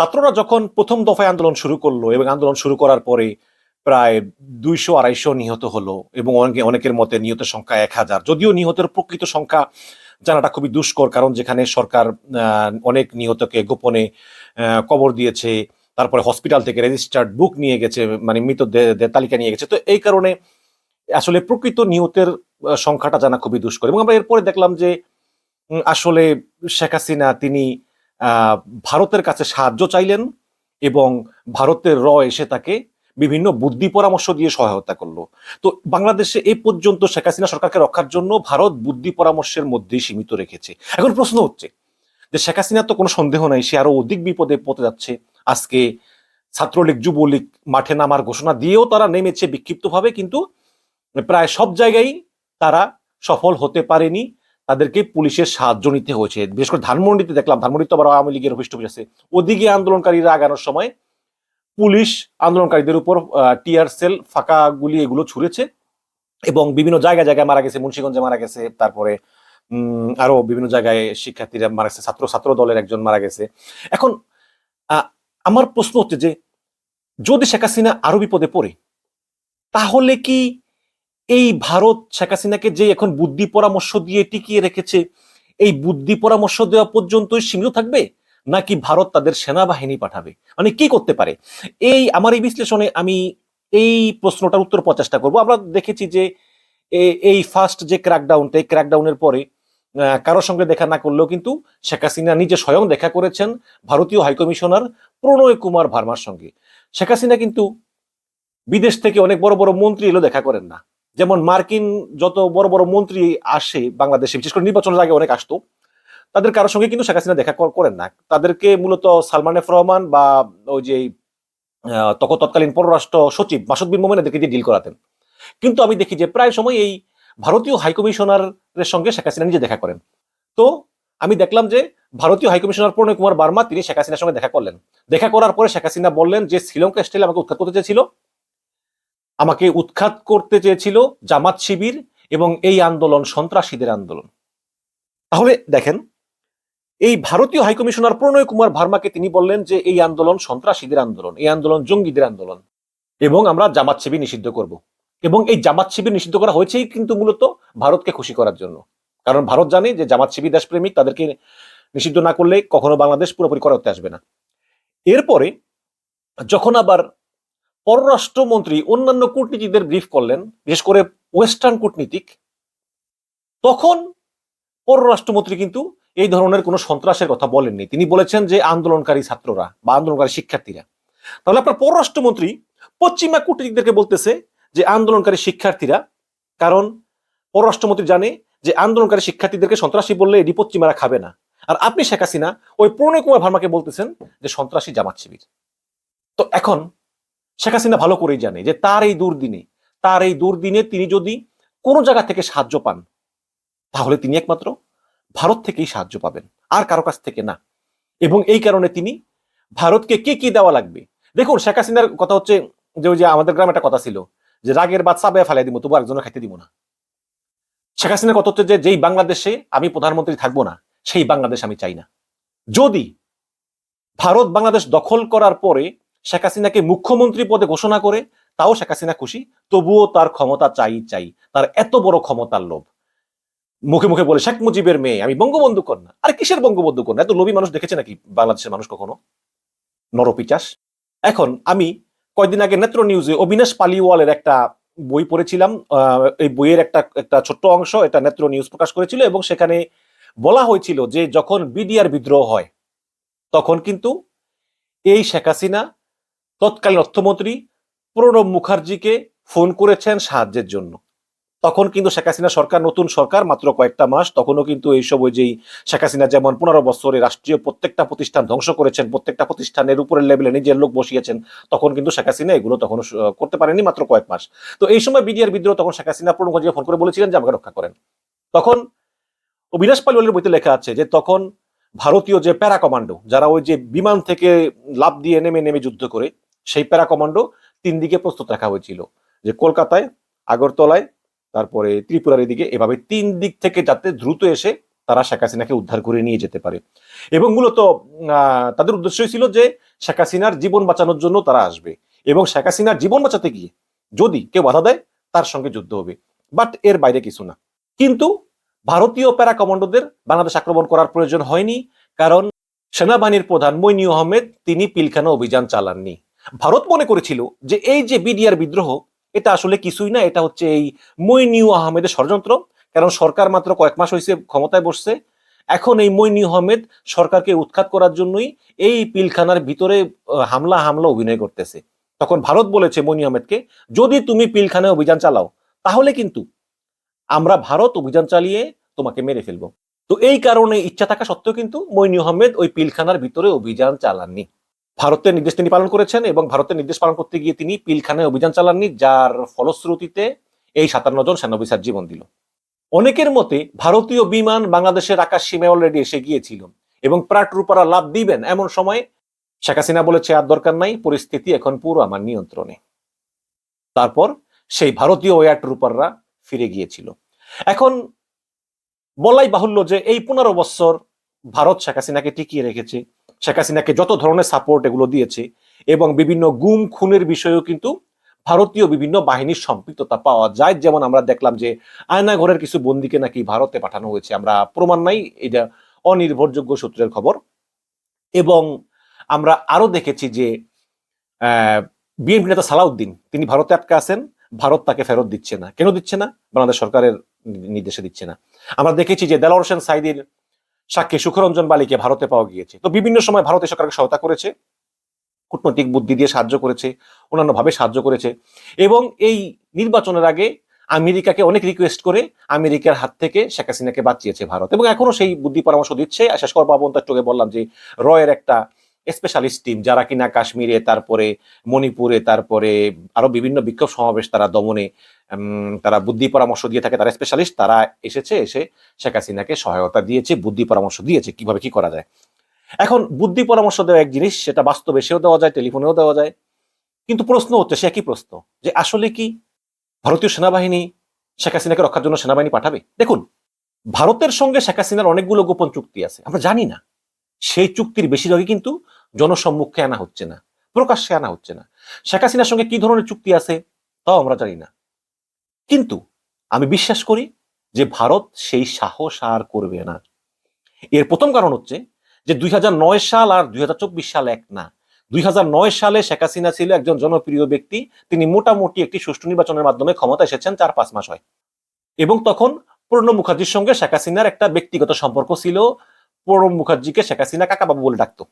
ছাত্ররা যখন প্রথম দফায় আন্দোলন শুরু করল এবং আন্দোলন শুরু করার পরে প্রায় দুইশো আড়াইশো নিহত হলো এবং অনেকে অনেকের মতে নিহতের সংখ্যা এক হাজার। যদিও নিহতের প্রকৃত সংখ্যা জানাটা খুবই দুষ্কর, কারণ যেখানে সরকার অনেক নিহতকে গোপনে কবর দিয়েছে, তারপরে হসপিটাল থেকে রেজিস্টার্ড বুক নিয়ে গেছে মানে মৃতদের তালিকা নিয়ে গেছে। তো এই কারণে আসলে প্রকৃত নিহতের সংখ্যাটা জানা খুবই দুষ্কর। এবং আমরা এরপরে দেখলাম যে আসলে শেখ হাসিনা, তিনি ভারতের কাছে সাহায্য চাইলেন এবং ভারতের র এসে তাকে বিভিন্ন বুদ্ধি পরামর্শ দিয়ে সহায়তা করল। তো বাংলাদেশে এই পর্যন্ত শেখ হাসিনা সরকারকে রক্ষার জন্য ভারত বুদ্ধি পরামর্শের মধ্যেই সীমিত রেখেছে। এখন প্রশ্ন হচ্ছে যে শেখ হাসিনার তো কোনো সন্দেহ নাই, সে আরও অধিক বিপদে পড়তে যাচ্ছে। আজকে ছাত্রলীগ, যুবলীগ মাঠে নামার ঘোষণা দিয়েও তারা নেমেছে বিক্ষিপ্তভাবে, কিন্তু প্রায় সব জায়গায় তারা সফল হতে পারেনি। তাদেরকে পুলিশের সাহায্য নিতে হয়েছে। বিশেষ করে ধানমন্ডিতে দেখলাম, ধানমন্ডিতে আবার আওয়ামী লীগের অফিস টফিস আছে। ওদিকে আন্দোলনকারীরা আগানোর সময় পুলিশ আন্দোলনকারীদের উপর টিয়ার সেল, ফাঁকা গুলি এগুলো ছুড়েছে এবং বিভিন্ন জায়গায় জায়গায় মারা গেছে। মুন্সিগঞ্জে মারা গেছে, তারপরে আরও বিভিন্ন জায়গায় শিক্ষার্থীরা মারা গেছে, ছাত্র ছাত্র দলের একজন মারা গেছে। এখন আমার প্রশ্ন হচ্ছে যে, যদি শেখ হাসিনা আরও বিপদে পড়ে, তাহলে কি এই ভারত শেখ হাসিনাকে যে এখন বুদ্ধি পরামর্শ দিয়ে টিকিয়ে রেখেছে, এই বুদ্ধি পরামর্শ দেওয়া পর্যন্তই সীমিত থাকবে নাকি ভারত তাদের সেনাবাহিনী পাঠাবে? মানে কি করতে পারে? এই আমার এই বিশ্লেষণে আমি এই প্রশ্নটার উত্তর পাওয়ার চেষ্টা করব। আমরা দেখেছি যে এই ফার্স্ট যে ক্র্যাকডাউনটা এই ক্র্যাকডাউনের পরে কারোর সঙ্গে দেখা না করলেও কিন্তু শেখ হাসিনা নিজে স্বয়ং দেখা করেছেন ভারতীয় হাইকমিশনার প্রণয় কুমার ভার্মার সঙ্গে। শেখ হাসিনা কিন্তু বিদেশ থেকে অনেক বড় বড় মন্ত্রী এলো দেখা করেন না। যেমন মার্কিন যত বড় বড় মন্ত্রী আসে বাংলাদেশে, বিশেষ করে নির্বাচনের আগে অনেক আসতো, তাদের কারোর সঙ্গে কিন্তু শেখ হাসিনা দেখা কর- করেন না। তাদেরকে মূলত সালমান এফ রহমান বা ওই যে তখন তৎকালীন পররাষ্ট্র সচিব মাসুদ বিন মোমেন এদেরকে দিয়ে ডিল করাতেন। কিন্তু আমি দেখি যে প্রায় সময় এই ভারতীয় হাইকমিশনারের সঙ্গে শেখ হাসিনা নিজে দেখা করেন। তো আমি দেখলাম যে ভারতীয় হাইকমিশনার প্রণয় কুমার বার্মা, তিনি শেখ হাসিনার সঙ্গে দেখা করলেন। দেখা করার পরে শেখ হাসিনা বললেন যে শ্রীলঙ্কা স্টাইলে আমাকে উৎখাত করতে চেয়েছিল। আমাকে উৎখাত করতে চেয়েছিল জামাত শিবির এবং এই আন্দোলন সন্ত্রাসীদের আন্দোলন। তাহলে দেখেন, এই ভারতীয় হাইকমিশনার প্রণয় কুমার ভার্মাকে তিনি বললেন যে এই আন্দোলন সন্ত্রাসীদের আন্দোলন, এই আন্দোলন জঙ্গিদের আন্দোলন এবং আমরা জামাত শিবির নিষিদ্ধ করব। এবং এই জামাত শিবির নিষিদ্ধ করা হয়েছেই কিন্তু মূলত ভারতকে খুশি করার জন্য। কারণ ভারত জানে যে জামাত শিবির দেশপ্রেমিক, তাদেরকে নিষিদ্ধ না করলে কখনো বাংলাদেশ পুরোপুরি করাতে আসবে না। এরপরে যখন আবার পররাষ্ট্রমন্ত্রী অন্যান্য কূটনীতিকদের ব্রিফ করলেন, বিশেষ করে ওয়েস্টার্ন কূটনীতিক, তখন পররাষ্ট্রমন্ত্রী কিন্তু এই ধরনের কোনো সন্ত্রাসের কথা বলেননি। তিনি বলেছেন যে আন্দোলনকারী ছাত্ররা বা আন্দোলনকারী শিক্ষার্থীরা। তাহলে আপনার পররাষ্ট্রমন্ত্রী পশ্চিমা কূটনীতিকদেরকে বলতেছে যে আন্দোলনকারী শিক্ষার্থীরা, কারণ পররাষ্ট্রমন্ত্রী জানে যে আন্দোলনকারী শিক্ষার্থীদেরকে সন্ত্রাসী বললে এটি পশ্চিমারা খাবে না। আর আপনি শেখ হাসিনা, ওই প্রণয় কুমার ভার্মাকে বলতেছেন যে সন্ত্রাসী জামাত শিবির। তো এখন শেখ হাসিনা ভালো করেই জানে যে তার এই দুর্দিনে, তার এই দুর্দিনে তিনি যদি কোনো জায়গা থেকে সাহায্য পান, তাহলে তিনি একমাত্র ভারত থেকেই সাহায্য পাবেন, আর কারও কাছ থেকে না। এবং এই কারণে তিনি ভারতকে কি কি দেওয়া লাগবে? দেখুন, শেখ হাসিনার কথা হচ্ছে যে ওই যে আমাদের গ্রামে একটা কথা ছিল যে রাগের বাদ সাবে ফেলাই দিব, তবু একজনের খাইতে দিব না। শেখ হাসিনার কথা হচ্ছে যে যেই বাংলাদেশে আমি প্রধানমন্ত্রী থাকব না, সেই বাংলাদেশ আমি চাই না। যদি ভারত বাংলাদেশ দখল করার পরে শেখ হাসিনাকে মুখ্যমন্ত্রী পদে ঘোষণা করে, তাও শেখ হাসিনা খুশি। তবুও তার ক্ষমতা চাই চাই। তার এত বড় ক্ষমতার লোভ। মুখে মুখে বলে, শেখ মুজিবের মেয়ে, আমি বঙ্গবন্ধু কন্যা। আরে কিসের বঙ্গবন্ধু কন্যা? এত লোভী মানুষ দেখেছে নাকি বাংলাদেশের মানুষ কখনো? নরপিচাস এখন আমি কয়দিন আগে নেত্র নিউজে অবিনাশ পালিওয়ালের একটা বই পড়েছিলাম। এই বইয়ের একটা একটা ছোট্ট অংশ এটা নেত্র নিউজ প্রকাশ করেছিল এবং সেখানে বলা হয়েছিল যে যখন বিডিআর বিদ্রোহ হয়, তখন কিন্তু এই শেখ হাসিনা তৎকালীন অর্থমন্ত্রী প্রণব মুখার্জিকে ফোন করেছেন সাহায্যের জন্য। তখন কিন্তু শেখ হাসিনা সরকার, নতুন সরকার, মাত্র কয়েকটা মাস, তখনও কিন্তু এইসব ওই যেই শেখ হাসিনা যেমন পনেরো বছরে রাষ্ট্রীয় প্রত্যেকটা প্রতিষ্ঠান ধ্বংস করেছেন, প্রত্যেকটা প্রতিষ্ঠানের উপরের লেভেলে নিজের লোক বসিয়েছেন, তখন কিন্তু শেখ হাসিনা এগুলো তখন করতে পারেনি মাত্র কয়েক মাস। তো এই সময় বিডিআর বিদ্রোহ তখন শেখ হাসিনা প্রণব মুখার্জিকে ফোন করে বলেছিলেন যে, আমাকে রক্ষা করেন। তখন অবিনাশ পালিওয়ালের বইতে লেখা আছে যে, তখন ভারতীয় যে প্যারা কমান্ডো, যারা ওই যে বিমান থেকে লাভ দিয়ে নেমে নেমে যুদ্ধ করে সেই প্যারা কমান্ডো তিন দিকে প্রস্তুত রাখা হয়েছিল, যে কলকাতায়, আগরতলায়, তারপরে ত্রিপুরার এদিকে, এভাবে তিন দিক থেকে যাতে দ্রুত এসে তারা শেখ হাসিনাকে উদ্ধার করে নিয়ে যেতে পারে। এবং মূলত তাদের উদ্দেশ্যই ছিল যে শেখ হাসিনার জীবন বাঁচানোর জন্য তারা আসবে এবং শেখ হাসিনার জীবন বাঁচাতে গিয়ে যদি কেউ বাধা দেয়, তার সঙ্গে যুদ্ধ হবে। বাট এর বাইরে কিছু না। কিন্তু ভারতীয় প্যারা কমান্ডোদের বাংলাদেশ আক্রমণ করার প্রয়োজন হয়নি, কারণ সেনাবাহিনীর প্রধান মইনি আহমেদ, তিনি পিলখানা অভিযান চালাননি। ভারত মনে করেছিল যে এই যে বিডিআর বিদ্রোহ, এটা আসলে কিছুই না, এটা হচ্ছে এই মইনিউ আহমেদের ষড়যন্ত্র। কারণ সরকার মাত্র কয়েক মাস হয়েছে ক্ষমতায় বসছে। এখন এই মইনি আহমেদ সরকারকে উৎখাত করার জন্যই এই পিলখানার ভিতরে হামলা হামলা অভিনয় করতেছে। তখন ভারত বলেছে মইনি আহমেদকে, যদি তুমি পিলখানায় অভিযান চালাও, তাহলে কিন্তু আমরা ভারত অভিযান চালিয়ে তোমাকে মেরে ফেলব। তো এই কারণে ইচ্ছা থাকা সত্ত্বেও কিন্তু মইনি আহমেদ ওই পিলখানার ভিতরে অভিযান চালাননি। ভারতের নির্দেশ তিনি পালন করেছেন এবং ভারতের নির্দেশ পালন করতে গিয়ে তিনি পিলখানায় অভিযান চালাননি, যার ফলশ্রুতিতে এই সাতান্ন জন সেনা অফিসার জীবন দিল। অনেকের মতে ভারতীয় বিমান বাংলাদেশের আকাশ সীমায় অলরেডি এসে গিয়েছিল এবং প্রাট্রুপারা লাভ দিবেন এমন সময় শেখ হাসিনা বলেছে, আর দরকার নাই, পরিস্থিতি এখন পুরো আমার নিয়ন্ত্রণে। তারপর সেই ভারতীয় এয়ার ট্রুপাররা ফিরে গিয়েছিল। এখন বলাই বাহুল্য যে এই পনেরো বছর ভারত শেখ হাসিনাকে টিকিয়ে রেখেছে শেখ হাসিনাকে যত ধরনের সাপোর্ট এগুলো দিয়েছে এবং বিভিন্ন গুম খুনের বিষয়েও কিন্তু ভারতীয় বিভিন্ন বাহিনীর সম্পৃক্ততা পাওয়া যায়। যেমন আমরা দেখলাম যে আয়নাঘরের কিছু বন্দিকে নাকি ভারতে পাঠানো হয়েছে। আমরা প্রমাণ নাই, এটা অনির্ভরযোগ্য সূত্রের খবর। এবং আমরা আরও দেখেছি যে বিএনপি নেতা সালাউদ্দিন, তিনি ভারতে আটকে আছেন, ভারত তাকে ফেরত দিচ্ছে না। কেন দিচ্ছে না? বাংলাদেশ সরকারের নির্দেশে দিচ্ছে না। আমরা দেখেছি যে দেলাওয়ার হোসেন সাইদির সাক্ষী সুখরঞ্জন বালিকে ভারতে পাওয়া গিয়েছে। তো বিভিন্ন সময় ভারত সরকারকে সহায়তা করেছে, কূটনৈতিক বুদ্ধি দিয়ে সাহায্য করেছে, অন্যান্যভাবে সাহায্য করেছে এবং এই নির্বাচনের আগে আমেরিকাকে অনেক রিকোয়েস্ট করে আমেরিকার হাত থেকে শেখ হাসিনাকে বাঁচিয়েছে ভারত এবং এখনও সেই বুদ্ধি পরামর্শ দিচ্ছে। শেষ করব আবন্তার বললাম যে রয়ের একটা স্পেশালিস্ট টিম যারা কিনা কাশ্মীরে, তারপরে মণিপুরে, তারপরে আরও বিভিন্ন বিক্ষোভ সমাবেশ তারা দমনে তারা বুদ্ধি পরামর্শ দিয়ে থাকে, তারা স্পেশালিস্ট তারা এসেছে, এসে শেখ হাসিনাকে সহায়তা দিয়েছে, বুদ্ধি পরামর্শ দিয়েছে, কীভাবে কি করা যায়। এখন বুদ্ধি পরামর্শ দেওয়া এক জিনিস, সেটা বাস্তবে সেও দেওয়া যায়, টেলিফোনেও দেওয়া যায়। কিন্তু প্রশ্ন হচ্ছে, সে একই প্রশ্ন, যে আসলে কি ভারতীয় সেনাবাহিনী শেখ হাসিনাকে রক্ষার জন্য সেনাবাহিনী পাঠাবে? দেখুন, ভারতের সঙ্গে শেখ হাসিনার অনেকগুলো গোপন চুক্তি আছে, আমরা জানি না। সেই চুক্তির বেশিরভাগই কিন্তু জনসম্মুখে আনা হচ্ছে না, প্রকাশ্যে আনা হচ্ছে না। শেখ হাসিনার সঙ্গে কি ধরনের চুক্তি আছে, তাও আমরা জানি না। কিন্তু আমি বিশ্বাস করি যে ভারত সেই সাহস আর করবে না। এর প্রথম কারণ হচ্ছে যে দুই হাজার নয় সাল আর দুই হাজার চব্বিশ সাল এক না। দুই নয় সালে শেখ হাসিনা ছিল একজন জনপ্রিয় ব্যক্তি, তিনি মোটামুটি একটি সুষ্ঠু নির্বাচনের মাধ্যমে ক্ষমতা এসেছেন চার পাঁচ মাস হয়। এবং তখন প্রণব মুখার্জির সঙ্গে শেখ হাসিনার একটা ব্যক্তিগত সম্পর্ক ছিল। প্রণব মুখার্জিকে শেখ হাসিনা কাকাবাবু বলে ডাকতো।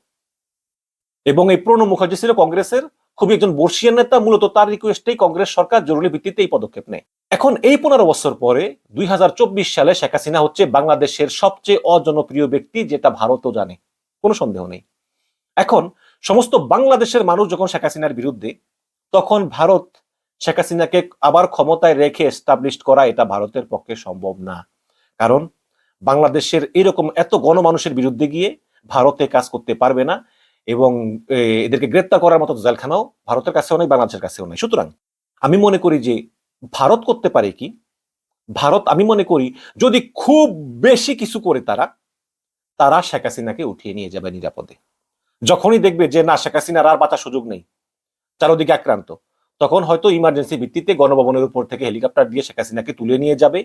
এবং এই প্রণব মুখার্জি ছিল কংগ্রেসের খুবই একজন বর্ষিয়ান নেতা, মূলত তার রিকোয়েস্টেই কংগ্রেস সরকার জরুরি ভিত্তিতে এই পদক্ষেপ নেয়। এখন এই পনেরো বছর পরে দুই হাজার চব্বিশ সালে শেখ হাসিনা হচ্ছে বাংলাদেশের সবচেয়ে অজনপ্রিয় ব্যক্তি যেটা ভারতও জানে। কোনো সন্দেহ নেই। এখন সমস্ত বাংলাদেশের মানুষ যখন শেখ হাসিনার বিরুদ্ধে, তখন ভারত শেখ হাসিনাকে আবার ক্ষমতায় রেখে এস্টাবলিশ করা এটা ভারতের পক্ষে সম্ভব না। কারণ বাংলাদেশের এরকম এত গণমানুষের বিরুদ্ধে গিয়ে ভারতে কাজ করতে পারবে না। এবং এদেরকে গ্রেপ্তার করার মতো জেলখানাও ভারতের কাছেও নেই, বাংলাদেশের কাছেও নেই। সুতরাং আমি মনে করি যে ভারত করতে পারে কি? ভারত, আমি মনে করি যদি খুব বেশি কিছু করে তারা তারা শেখ হাসিনাকে উঠিয়ে নিয়ে যাবে নিরাপদে। যখনই দেখবে যে না, শেখ হাসিনার আর বাঁচার সুযোগ নেই, চারোদিকে আক্রান্ত, তখন হয়তো ইমার্জেন্সি ভিত্তিতে গণভবনের উপর থেকে হেলিকপ্টার দিয়ে শেখ হাসিনাকে তুলে নিয়ে যাবে।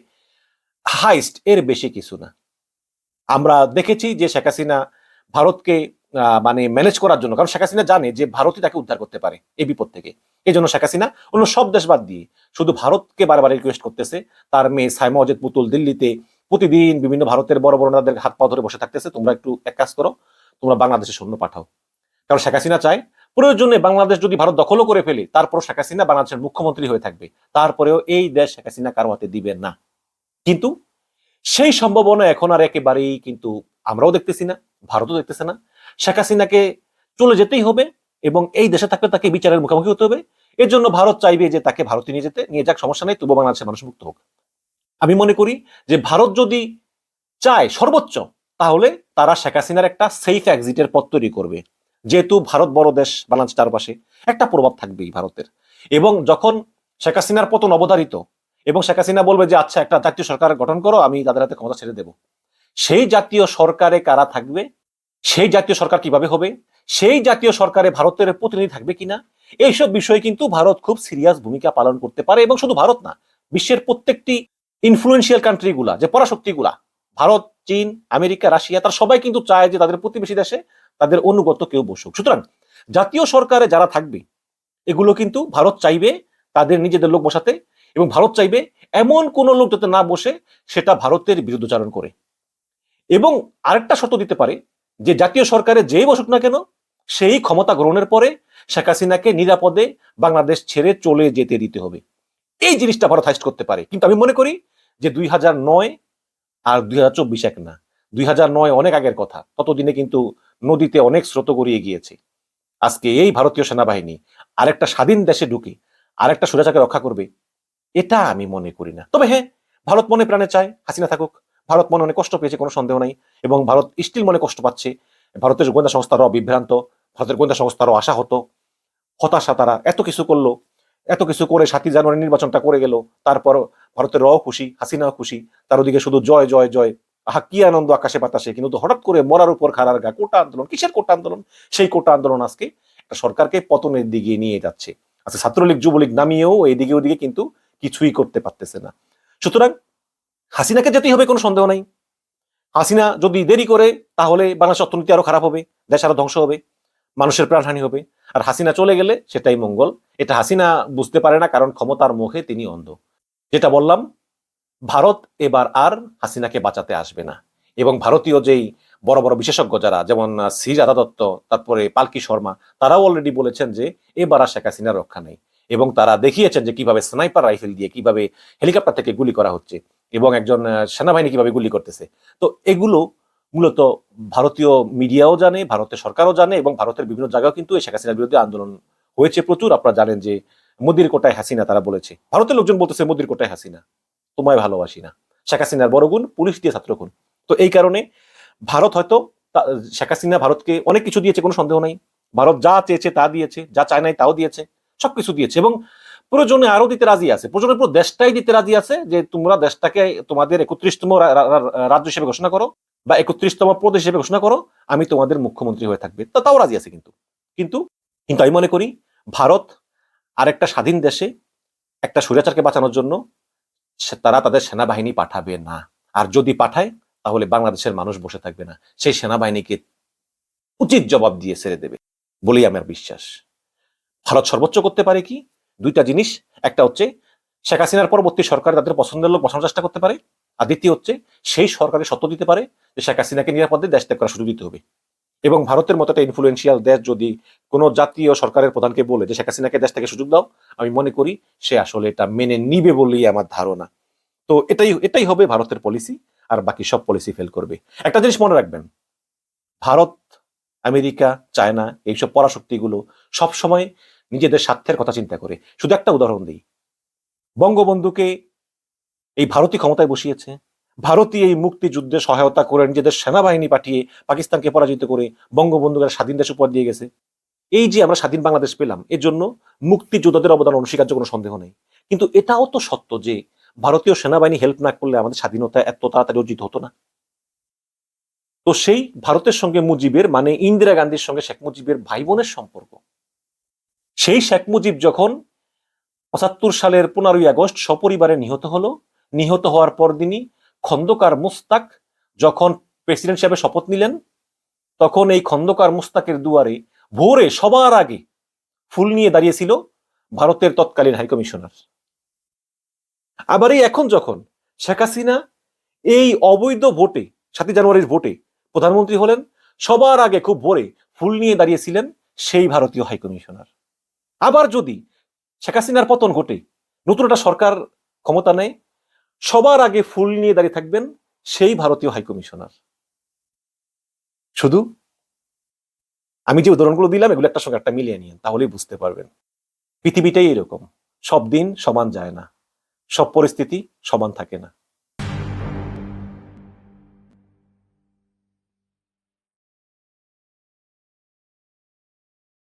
হাইস্ট এর বেশি কিছু না। আমরা দেখেছি যে শেখ হাসিনা ভারতকে মানে ম্যানেজ করার জন্য। কারণ শেখ হাসিনা জানে যে ভারতই তাকে উদ্ধার করতে পারে এই বিপদ থেকে। এই জন্য শেখ হাসিনা অন্য সব দেশ বাদ দিয়ে শুধু ভারতকে বারবার রিকোয়েস্ট করতেছে। তার মেয়ে সাইমা অজেদ পুতুল দিল্লিতে প্রতিদিন বিভিন্ন ভারতের বড় বড় নেতাদের হাত পা ধরে বসে থাকতেছে। তোমরা একটু এক কাজ করো, তোমরা বাংলাদেশে সৈন্য পাঠাও। কারণ শেখ হাসিনা চায় প্রয়োজনে বাংলাদেশ যদি ভারত দখলও করে ফেলে তারপর শেখ হাসিনা বাংলাদেশের মুখ্যমন্ত্রী হয়ে থাকবে। তারপরেও এই দেশ শেখ হাসিনা কারও হাতে দিবেন না। কিন্তু সেই সম্ভাবনা এখন আর একেবারেই কিন্তু আমরাও দেখতেছি না, ভারতও দেখতেছে না। শেখ হাসিনাকে চলে যেতেই হবে এবং এই দেশে থাকলে তাকে বিচারের মুখোমুখি হতে হবে। এর জন্য ভারত চাইবে যে তাকে ভারতে নিয়ে যেতে। নিয়ে যাক, সমস্যা নেই, তবুও বাংলাদেশের মানুষ মুক্ত হোক। আমি মনে করি যে ভারত যদি চায় সর্বোচ্চ, তাহলে তারা শেখ হাসিনার একটা সেফ এক্সিটের পথ তৈরি করবে। যেহেতু ভারত বড় দেশ বাংলাদেশ চারপাশে একটা প্রভাব থাকবেই ভারতের। এবং যখন শেখ হাসিনার পতন অবধারিত এবং শেখ হাসিনা বলবে যে আচ্ছা একটা জাতীয় সরকার গঠন করো, আমি তাদের হাতে ক্ষমতা ছেড়ে দেবো। সেই জাতীয় সরকারে কারা থাকবে? সেই জাতীয় সরকার কীভাবে হবে? সেই জাতীয় সরকারে ভারতের প্রতিনিধি থাকবে কিনা? এইসব বিষয়ে কিন্তু ভারত খুব সিরিয়াস ভূমিকা পালন করতে পারে এবং শুধু ভারত না, বিশ্বের প্রত্যেকটি ইনফ্লুয়েন্সিয়াল কান্ট্রিগুলা যে পরাশক্তিগুলা ভারত, চীন, আমেরিকা, রাশিয়া, তারা সবাই কিন্তু চায় যে তাদের প্রতিবেশী দেশে তাদের অনুগত কেউ বসুক। সুতরাং জাতীয় সরকারে যারা থাকবে, এগুলো কিন্তু ভারত চাইবে তাদের নিজেদের লোক বসাতে এবং ভারত চাইবে এমন কোন লোক যাতে না বসে, সেটা ভারতের বিরুদ্ধাচরণ করে। এবং আরেকটা শর্ত দিতে পারে যে জাতীয় সরকারে যেই বসুক না কেন, সেই ক্ষমতা গ্রহণের পরে শেখ হাসিনাকে নিরাপদে বাংলাদেশ ছেড়ে চলে যেতে দিতে হবে। এই জিনিসটা ভারত হাইস্ট করতে পারে। কিন্তু আমি মনে করি যে দুই হাজার নয় আর দুই হাজার চব্বিশ এক না। দুই হাজার নয় অনেক আগের কথা। ততদিনে কিন্তু নদীতে অনেক স্রোত গড়িয়ে গিয়েছে। আজকে এই ভারতীয় সেনাবাহিনী আরেকটা স্বাধীন দেশে ঢুকে, আরেকটা সুরাচাকে রক্ষা করবে, এটা আমি মনে করি না। তবে হ্যাঁ ভারত মনে প্রাণে চায়, হাসিনা থাকুক। ভারত মনে অনেক কষ্ট পেয়েছে, কোনো সন্দেহ নাই। এবং ভারত স্টিল মনে কষ্ট পাচ্ছে। ভারতের গোয়েন্দা সংস্থারও বিভ্রান্ত, ভারতের গোয়েন্দা সংস্থারও আশা হতো হতাশা তারা এত কিছু করল, এত কিছু করে সাতই জানুয়ারি নির্বাচনটা করে গেল, তারপর ভারতের রও খুশি, হাসিনাও খুশি তার ওদিকে শুধু জয় জয় জয়। আহা, কি আনন্দ আকাশে বাতাসে। কিন্তু হঠাৎ করে মরার উপর খারার গা, কোটা আন্দোলন, কিসের কোটা আন্দোলন? সেই কোটা আন্দোলন আজকে একটা সরকারকে পতনের দিকে নিয়ে যাচ্ছে। আচ্ছা ছাত্রলীগ, যুবলীগ নামিয়েও এদিকে ওদিকে কিন্তু কিছুই করতে পারতেছে না। সুতরাং হাসিনাকে যেতেই হবে, কোনো সন্দেহ নাই। হাসিনা যদি দেরি করে, তাহলে বাংলাদেশ অর্থনীতি আরও খারাপ হবে, দেশ আরও ধ্বংস হবে, মানুষের প্রাণহানি হবে। আর হাসিনা চলে গেলে সেটাই মঙ্গল। এটা হাসিনা বুঝতে পারে না, কারণ ক্ষমতার মুখে তিনি অন্ধ। যেটা বললাম, ভারত এবার আর হাসিনাকে বাঁচাতে আসবে না। এবং ভারতীয় যেই বড় বড় বিশেষজ্ঞ যারা, যেমন শ্রী রাধা দত্ত তারপরে পালকি শর্মা, তারাও অলরেডি বলেছেন যে, এবার আর শেখ হাসিনার রক্ষা নেই। এবং তারা দেখিয়েছেন যে, কীভাবে স্নাইপার রাইফেল দিয়ে, কীভাবে হেলিকপ্টার থেকে গুলি করা হচ্ছে। এবং একজন সেনাবাহিনী কীভাবে গুলি করতেছে। তো এগুলো মূলত ভারতীয় মিডিয়াও জানে, ভারতের সরকারও জানে এবং ভারতের বিভিন্ন জায়গাও কিন্তু এই শেখ হাসিনার বিরুদ্ধে আন্দোলন হয়েছে প্রচুর। আপনারা জানেন যে মোদির কোটায় হাসিনা তারা বলেছে। ভারতের লোকজন বলতেছে মোদির কোটায় হাসিনা। তোমায় ভালোবাসি না। শেখ হাসিনার বড় গুণ, পুলিশ দিয়ে ছাত্র গুণ। তো এই কারণে ভারত হয়তো শেখ হাসিনা ভারতকে অনেক কিছু দিয়েছে, কোনো সন্দেহ নাই। ভারত যা চেয়েছে তা দিয়েছে, যা চায় নাই তাও দিয়েছে, সবকিছু দিয়েছে এবং প্রয়োজনে আরও দিতে রাজি আছে। প্রয়োজনে পুরো দেশটাই দিতে রাজি আছে যে তোমরা দেশটাকে তোমাদের একত্রিশতম রাজ্য হিসেবে ঘোষণা করো বা একত্রিশতম প্রদেশ হিসেবে ঘোষণা করো, আমি তোমাদের মুখ্যমন্ত্রী হয়ে থাকবে। তা তাও রাজি আছে কিন্তু। কিন্তু কিন্তু আমি মনে করি ভারত আরেকটা স্বাধীন দেশে একটা স্বৈরাচারকে বাঁচানোর জন্য তারা তাদের সেনাবাহিনী পাঠাবে না। আর যদি পাঠায়, তাহলে বাংলাদেশের মানুষ বসে থাকবে না। সেই সেনাবাহিনীকে উচিত জবাব দিয়ে ছেড়ে দেবে, বলেই আমার বিশ্বাস। ভারত সর্বোচ্চ করতে পারে কি? দুইটা জিনিস। একটা হচ্ছে, শেখ হাসিনার পরবর্তী সরকার তাদের পছন্দের লোক বসানোর চেষ্টা করতে পারে। আর দ্বিতীয় হচ্ছে, সেই সরকারের সত্য দিতে পারে যে শেখ হাসিনাকে নিরাপদে দেশ ত্যাগ করার সুযোগ দিতে হবে। এবং ভারতের মতো একটা ইনফ্লুয়েন্সিয়াল দেশ যদি কোনো জাতীয় সরকারের প্রধানকে বলে যে, শেখ হাসিনাকে দেশ থেকে সুযোগ দাও, আমি মনে করি সে আসলে এটা মেনে নিবে বলেই আমার ধারণা। তো এটাই এটাই হবে ভারতের পলিসি আর বাকি সব পলিসি ফেল করবে। একটা জিনিস মনে রাখবেন, ভারত, আমেরিকা, চায়না, এইসব পরাশক্তিগুলো সবসময় নিজেদের স্বার্থের কথা চিন্তা করে। শুধু একটা উদাহরণ দিই। বঙ্গবন্ধুকে এই ভারতই ক্ষমতায় বসিয়েছে। ভারতই এই মুক্তিযুদ্ধে সহায়তা করে নিজেদের সেনাবাহিনী পাঠিয়ে পাকিস্তানকে পরাজিত করে বঙ্গবন্ধুকে স্বাধীন দেশ উপহার দিয়ে গেছে। এই যে আমরা স্বাধীন বাংলাদেশ পেলাম, এর জন্য মুক্তিযোদ্ধাদের অবদান অনস্বীকার্য কোনো সন্দেহ নেই। কিন্তু এটাও তো সত্য যে ভারতীয় সেনাবাহিনী হেল্প না করলে আমাদের স্বাধীনতা এত তাড়াতাড়ি অর্জিত হতো না। তো সেই ভারতের সঙ্গে মুজিবের মানে ইন্দিরা গান্ধীর সঙ্গে শেখ মুজিবের ভাই বোনের সম্পর্ক। সেই শেখ মুজিব যখন পঁচাত্তর সালের পনেরোই আগস্ট সপরিবারে নিহত হলো, নিহত হওয়ার পর দিনই খন্দকার মুস্তাক যখন প্রেসিডেন্ট হিসেবে শপথ নিলেন, তখন এই খন্দকার মুস্তাকের দুয়ারে ভোরে সবার আগে ফুল নিয়ে দাঁড়িয়েছিল ভারতের তৎকালীন হাইকমিশনার আবার এই এখন যখন শেখ হাসিনা এই অবৈধ ভোটে, সাতই জানুয়ারির ভোটে প্রধানমন্ত্রী হলেন, সবার আগে খুব ভোরে ফুল নিয়ে দাঁড়িয়েছিলেন সেই ভারতীয় হাইকমিশনার আবার যদি শেখ হাসিনার পতন ঘটে, নতুন একটা সরকার ক্ষমতা নেয়, সবার আগে ফুল নিয়ে দাঁড়িয়ে থাকবেন সেই ভারতীয় হাইকমিশনার শুধু আমি যে উদাহরণগুলো দিলাম, এগুলো একটা সঙ্গে একটা মিলিয়ে নিন, তাহলেই বুঝতে পারবেন। পৃথিবীটাই এরকম, সব দিন সমান যায় না, সব পরিস্থিতি সমান থাকে না।